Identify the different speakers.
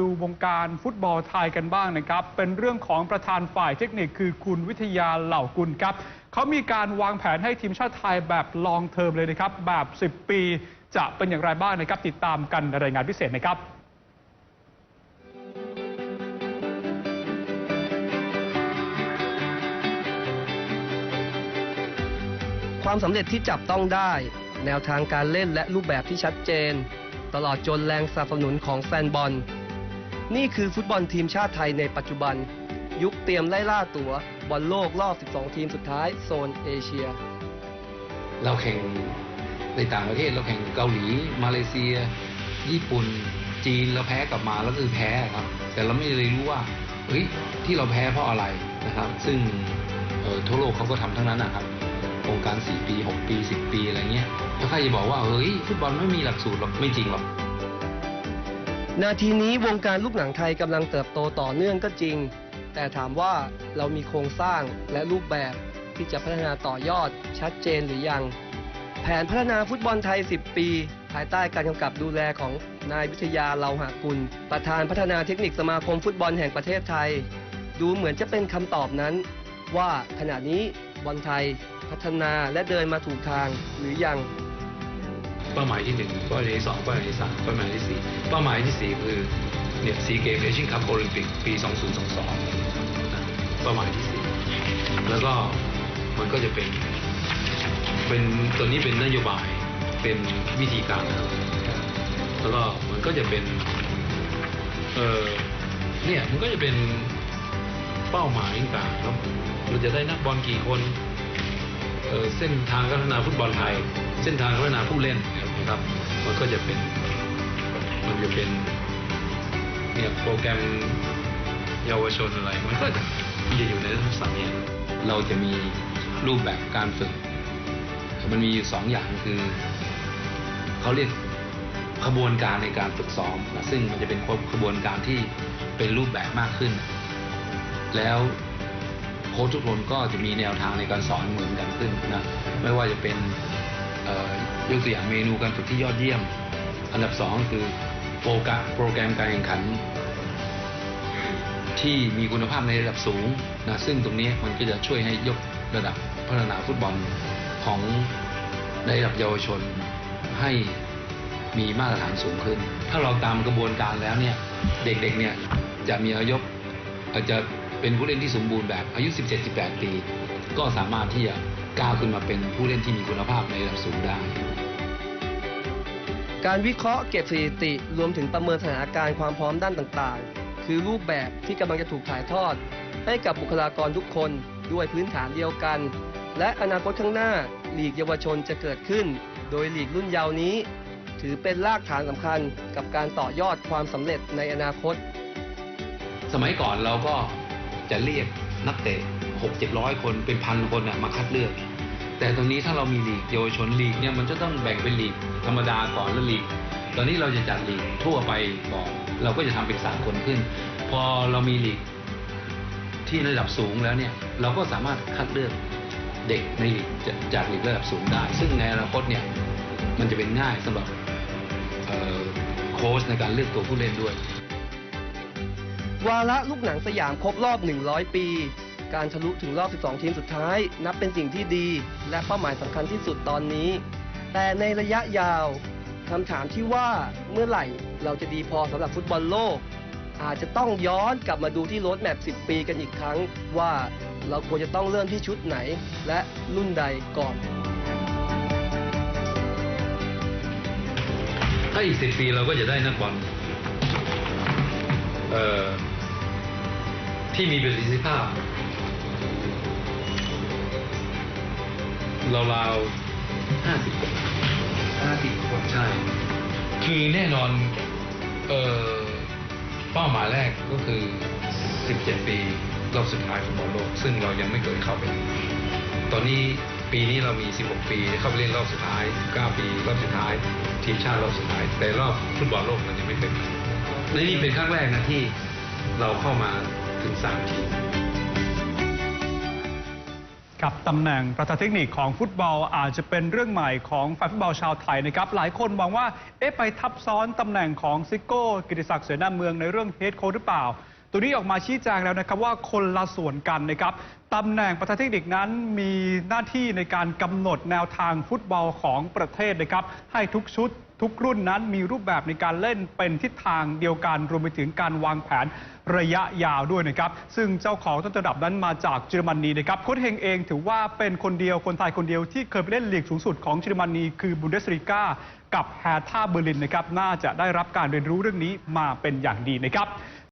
Speaker 1: ดูวงการฟุตบอลไทยกันบ้างนะครับ เป็นเรื่องของประธานฝ่ายเทคนิคคือคุณวิทยาเหล่ากุลครับเขามีการวางแผนให้ทีมชาติไทยแบบลองเทอมเลยนะครับ แบบ 10 ปีจะเป็นอย่างไรบ้างนะครับ ติดตามกันในรายงานพิเศษนะครับ
Speaker 2: ความสำเร็จที่จับต้องได้ แนวทางการเล่นและรูปแบบที่ชัดเจน ตลอดจนแรงสนับสนุนของแฟนบอล นี่คือฟุตบอลทีมชาติไทยในปัจจุบัน ยุคเตรียมไล่ล่าตัวบอลโลกรอบ 12 ทีมสุดท้ายโซนเอเชีย
Speaker 3: เราแข่งในต่างประเทศเราแข่งเกาหลี มาเลเซีย ญี่ปุ่น จีนเราแพ้กลับมาแล้วคือแพ้ครับ แต่เราไม่เลยรู้ว่าเฮ้ยที่เราแพ้เพราะอะไรนะครับ ซึ่งออทั่วโลกเขาก็ทำทั้งนั้นนะครับโครงการ 4 ปี 6 ปี 10 ปีอะไรเงี้ยแล้วใครจะบอกว่าเฮ้ยฟุตบอลไม่มีหลักสูตรหรอกไม่จริงหรอก
Speaker 2: นาทีนี้วงการลูกหนังไทยกำลังเติบโตต่อเนื่องก็จริง แต่ถามว่าเรามีโครงสร้างและรูปแบบที่จะพัฒนาต่อยอดชัดเจนหรือยัง แผนพัฒนาฟุตบอลไทย 10 ปี ภายใต้การกำกับดูแลของนายวิทยาเลาหากุล ประธานพัฒนาเทคนิคสมาคมฟุตบอลแห่งประเทศไทย ดูเหมือนจะเป็นคำตอบนั้น ว่าขณะนี้บอลไทยพัฒนาและเดินมาถูกทางหรือยัง
Speaker 3: ป้าหมายที่หนึ่งเป้าหมายที่สองเป้าหมายที่สามเป้าหมายที่สี่เป้าหมายที่สี่คือเนี่ยซีเกมเอเชียนคัพโอลิมปิกปี 2022นะเป้าหมายที่สี่แล้วก็มันก็จะเป็นเป็นตัวนี้เป็นนโยบายเป็นวิธีการแล้วก็มันก็จะเป็นเออเนี่ยมันก็จะเป็นเป้าหมายต่างๆครับเราจะได้นักบอลกี่คน เส้นทางพัฒนาฟุตบอลไทย เส้นทางพัฒนาผู้เล่นนะครับมันก็จะเป็นมันจะเป็นเนี่ยโปรแกรมเยาวชนอะไร มันก็จะมันอยู่ในลักษะเนี้ยเราจะมีรูปแบบการฝึก มันมีอยู่สองอย่างคือเขาเรียกขบวนการในการฝึกซ้อมนะซึ่งมันจะเป็นขบวนการที่เป็นรูปแบบมากขึ้น แล้ว ค้ชทุกคนก็จะมีแนวทางในการสอนเหมือนกันขึ้นนะไม่ว่าจะเป็นยกตัวอย่างเมนูการฝึกที่ยอดเยี่ยม อันดับสองคือโปรแกรมโปรแกรมการแข่งขัน ที่มีคุณภาพในระดับสูงนะซึ่งตรงนี้มันก็จะช่วยให้ยกระดับพัฒนาฟุตบอลของในระดับเยาวชนให้มีมาตรฐานสูงขึ้น ถ้าเราตามกระบวนการแล้วเนี่ยเด็กๆเนี่ยจะมีอายุอาจจะ เป็นผู้เล่นที่สมบูรณ์แบบอายุ 17-18 ปี ก็สามารถที่จะก้าวขึ้นมาเป็นผู้เล่นที่มีคุณภาพในระดับสูงได้
Speaker 2: การวิเคราะห์เก็บสถิติรวมถึงประเมินสถานการณ์ความพร้อมด้านต่างๆ คือรูปแบบที่กำลังจะถูกถ่ายทอด ให้กับบุคลากรทุกคนด้วยพื้นฐานเดียวกัน และอนาคตข้างหน้าลีกเยาวชนจะเกิดขึ้น โดยลีกรุ่นเยาว์นี้ ถือเป็นรากฐานสำคัญกับการต่อยอดความสำเร็จในอนาคต
Speaker 3: สมัยก่อนเราก็ จะเรียกนักเตะหกเจ็ดร้อยคนเป็นพันคนมาคัดเลือก แต่ตรงนี้ถ้าเรามีลีกเยาวชนลีกเนี่ยมันจะต้องแบ่งเป็นลีกธรรมดาก่อนแล้วลีก ตอนนี้เราจะจัดลีกทั่วไปก่อนเราก็จะทำเป็นสากลขึ้น พอเรามีลีกที่ระดับสูงแล้วเนี่ยเราก็สามารถคัดเลือกเด็กในลีกจจากลีกระดับสูงได้ ซึ่งในอนาคตเนี่ยมันจะเป็นง่ายสำหรับโค้ชในการเลือกตัวผู้เล่นด้วย
Speaker 2: วาระลูกหนังสยามครบรอบ 100 ปี การทะลุถึงรอบ 12 ทีมสุดท้าย นับเป็นสิ่งที่ดี และเป้าหมายสำคัญที่สุดตอนนี้ แต่ในระยะยาวคำถามที่ว่าเมื่อไหร่เราจะดีพอสำหรับฟุตบอลโลก อาจจะต้องย้อนกลับมาดูที่โรดแมพ10 ปีกันอีกครั้งว่าเราควรจะต้องเริ่มที่ชุดไหน และรุ่นใดก่อน
Speaker 3: ถ้าอีกสิบปีเราก็จะได้นักบอลเอ่อ ที่มีประสิทธิภาพราวๆห้าสิบคนห้าสิบคนใช่ คือแน่นอนเอ่อเป้าหมายแรกก็คือ 17 ปีรอบสุดท้ายของบอลโลก ซึ่งเรายังไม่เคยเข้าไป ตอนนี้ปีนี้เรามี 16 ปีเข้าไปเล่นรอบสุดท้าย 9 ปีรอบสุดท้าย ทีมชาติรอบสุดท้าย แต่รอบฟุตบอลโลกมันยังไม่เคยมาและนี่เป็นครั้งแรกนะที่เราเข้ามา ถึง3ทีม
Speaker 1: กับตำแหน่งประธานเทคนิคของฟุตบอลอาจจะเป็นเรื่องใหม่ของแฟนฟุตบอลชาวไทยนะครับหลายคนมองว่าเอ๊ะไปทับซ้อนตำแหน่งของซิโก้กิติศักดิ์เสนาเมืองในเรื่องเฮดโค้ชหรือเปล่า ตัวนี้ออกมาชี้แจงแล้วนะครับว่าคนละส่วนกันนะครับตำแหน่งประธานเทคนิคนั้นมีหน้าที่ในการกำหนดแนวทางฟุตบอลของประเทศนะครับ ให้ทุกชุดทุกรุ่นนั้นมีรูปแบบในการเล่นเป็นทิศทางเดียวกันรวมไปถึงการวางแผนระยะยาวด้วยนะครับ ซึ่งเจ้าของต้นตำรับนั้นมาจากเยอรมนีนะครับโค้ชเฮงเองถือว่าเป็นคนเดียวคนไทยคนเดียวที่เคยไปเล่นลีกสูงสุดของเยอรมนีคือบุนเดสลีกากับแฮท่าเบอร์ลินนะครับน่าจะได้รับการเรียนรู้เรื่องนี้มาเป็นอย่างดีนะครับ